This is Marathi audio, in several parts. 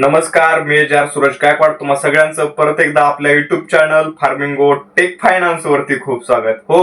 नमस्कार मी जार सूरज गायकवाड. तुम्हा सगळ्यांचं परत एकदा आपल्या YouTube channel Farmingo tech finance वरती खूप स्वागत. हो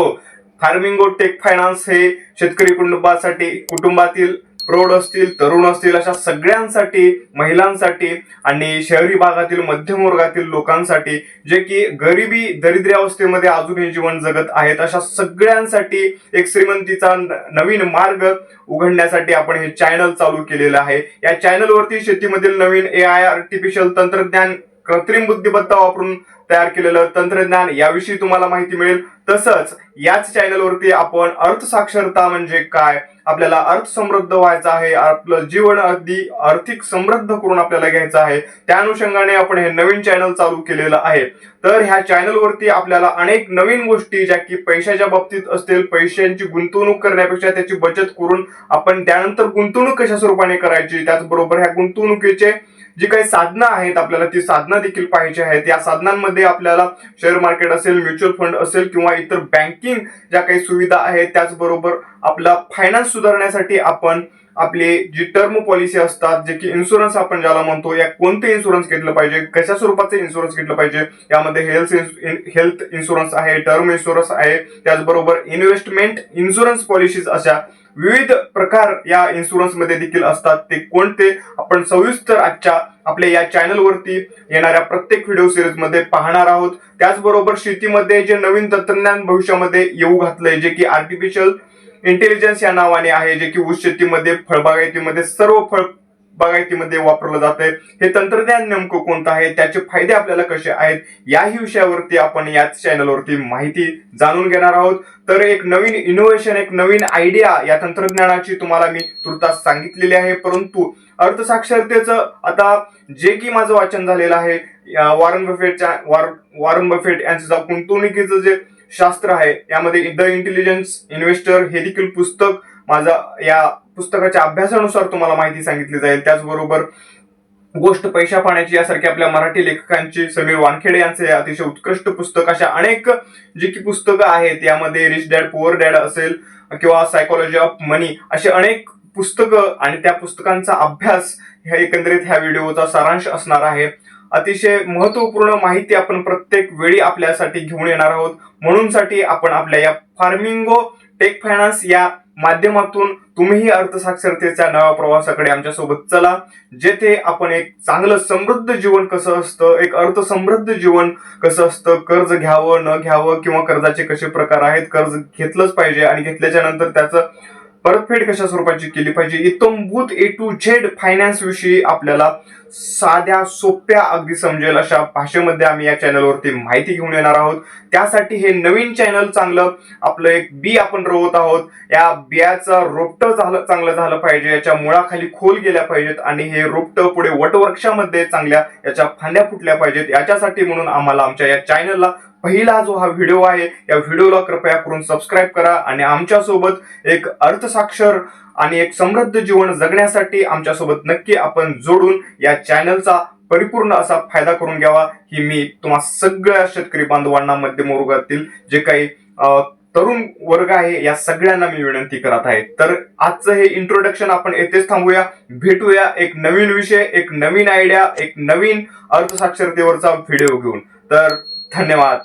फार्मिंगो टेक फायनान्स हे शेतकरी कुटुंबासाठी कुटुंबातील प्रौढ असतील तरुण असतील अशा सगळ्यांसाठी महिलांसाठी आणि शहरी भागातील मध्यम वर्गातील लोकांसाठी जे की गरिबी दरिद्र अवस्थेमध्ये अजूनही जीवन जगत आहेत अशा सगळ्यांसाठी एक श्रीमंतीचा नवीन मार्ग उघडण्यासाठी आपण हे चॅनल चालू केलेलं आहे. या चॅनलवरती शेतीमधील नवीन ए आय आर्टिफिशियल तंत्रज्ञान कृत्रिम बुद्धिमत्ता वापरून तयार केलेलं तंत्रज्ञान याविषयी तुम्हाला माहिती मिळेल. तसंच याच चॅनलवरती आपण अर्थसाक्षरता म्हणजे काय आपल्याला अर्थ समृद्ध व्हायचं आहे आपलं जीवन अगदी आर्थिक समृद्ध करून आपल्याला घ्यायचं आहे त्या अनुषंगाने आपण हे नवीन चॅनल चालू केलेलं आहे. तर ह्या चॅनलवरती आपल्याला अनेक नवीन गोष्टी ज्या की पैशाच्या बाबतीत असतील पैशांची गुंतवणूक करण्यापेक्षा त्याची बचत करून आपण त्यानंतर गुंतवणूक कशा स्वरूपाने करायची त्याचबरोबर ह्या गुंतवणुकीचे जी काही साधनं आहेत आपल्याला ती साधनं देखील पाहिजे आहेत. या साधनांमध्ये आपल्याला शेअर मार्केट असेल म्युच्युअल फंड असेल किंवा इतर बँकिंग ज्या काही सुविधा आहेत त्याचबरोबर आपला फायनान्स सुधारण्यासाठी आपण आपली जी टर्म पॉलिसी असतात जे की इन्शुरन्स आपण ज्याला म्हणतो या कोणते इन्शुरन्स घेतलं पाहिजे कशा स्वरूपाचे इन्शुरन्स घेतलं पाहिजे यामध्ये हेल्थ हेल्थ इन्शुरन्स आहे टर्म इन्शुरन्स आहे त्याचबरोबर इन्व्हेस्टमेंट इन्शुरन्स पॉलिसीज अशा विविध प्रकार या इन्शुरन्समध्ये देखील असतात. ते कोणते? आपण सविस्तर आजच्या आपल्या या चॅनलवरती येणाऱ्या प्रत्येक व्हिडिओ सिरीजमध्ये पाहणार आहोत. त्याचबरोबर शेतीमध्ये जे नवीन तंत्रज्ञान भविष्यामध्ये येऊ घातलंय जे की आर्टिफिशियल इंटेलिजन्स या नावाने आहे जे की ऊस शेतीमध्ये फळबागायतीमध्ये सर्व फळ बागायतीमध्ये वापरलं जात आहे हे तंत्रज्ञान नेमकं कोणतं आहे? त्याचे फायदे आपल्याला कसे आहेत? याही विषयावरती आपण याच चॅनलवरती माहिती जाणून घेणार आहोत. तर एक नवीन इनोव्हेशन एक नवीन आयडिया या तंत्रज्ञानाची तुम्हाला मी तुर्तास सांगितलेली आहे. परंतु अर्थसाक्षरतेचं आता जे की माझं वाचन झालेलं आहे या वॉरन बफेटच्या वॉर वॉरन बफेट यांचं गुंतवणुकीचं जे शास्त्र आहे यामध्ये द इंटेलिजन्स इन्व्हेस्टर हे देखील पुस्तक माझा या पुस्तकाच्या अभ्यासानुसार तुम्हाला माहिती सांगितली जाईल. त्याचबरोबर गोष्ट पैशा पाण्याची यासारखी आपल्या मराठी लेखकांची समीर वानखेडे यांचे अतिशय उत्कृष्ट पुस्तक अशा अनेक जी की पुस्तकं आहेत यामध्ये रिच डॅड पुअर डॅड असेल किंवा सायकोलॉजी ऑफ मनी असे अनेक पुस्तकं आणि त्या पुस्तकांचा अभ्यास ह्या एकंदरीत ह्या व्हिडिओचा सारांश असणार आहे. अतिशय महत्त्वपूर्ण माहिती आपण प्रत्येक वेळी आपल्यासाठी घेऊन येणार आहोत. म्हणून साठी आपण आपल्या या फार्मिंगो टेक फायनान्स या माध्यमातून तुम्हीही अर्थसाक्षरतेच्या नव्या प्रवासाकडे आमच्यासोबत चला जेथे आपण एक चांगलं समृद्ध जीवन कसं असतं एक अर्थसमृद्ध जीवन कसं असतं कर्ज घ्यावं न घ्यावं किंवा कर्जाचे कसे प्रकार आहेत कर्ज घेतलंच पाहिजे आणि घेतल्याच्या नंतर त्याचं परतफेड कशा स्वरूपाची केली पाहिजे? इतंभूत ए टू झेड फायनान्स विषयी आपल्याला साध्या सोप्या अगदी समजेल अशा भाषेमध्ये आम्ही या चॅनलवरती माहिती घेऊन येणार आहोत. त्यासाठी हे नवीन चॅनल चांगलं आपलं एक बी आपण रोवत आहोत. या बियाचं रोपटं झालं चांगलं झालं पाहिजे. याच्या मुळाखाली खोल गेल्या पाहिजेत आणि हे रोपटं पुढे वटवृक्षामध्ये चांगल्या याच्या फांद्या फुटल्या पाहिजेत. याच्यासाठी म्हणून आम्हाला आमच्या या चॅनलला पहिला जो हा व्हिडिओ आहे या व्हिडिओला कृपया करून सबस्क्राईब करा आणि आमच्यासोबत एक अर्थसाक्षर आणि एक समृद्ध जीवन जगण्यासाठी आमच्यासोबत नक्की आपण जोडून या चॅनलचा परिपूर्ण असा फायदा करून घ्यावा. ही मी तुम्हा सगळ्या शेतकरी बांधवांना मध्यम वर्गातील जे काही तरुण वर्ग आहे या सगळ्यांना मी विनंती करत आहे. तर आजचं हे इंट्रोडक्शन आपण येथेच थांबूया. भेटूया एक नवीन विषय एक नवीन आयडिया एक नवीन अर्थसाक्षरतेवरचा व्हिडिओ घेऊन. तर धन्यवाद.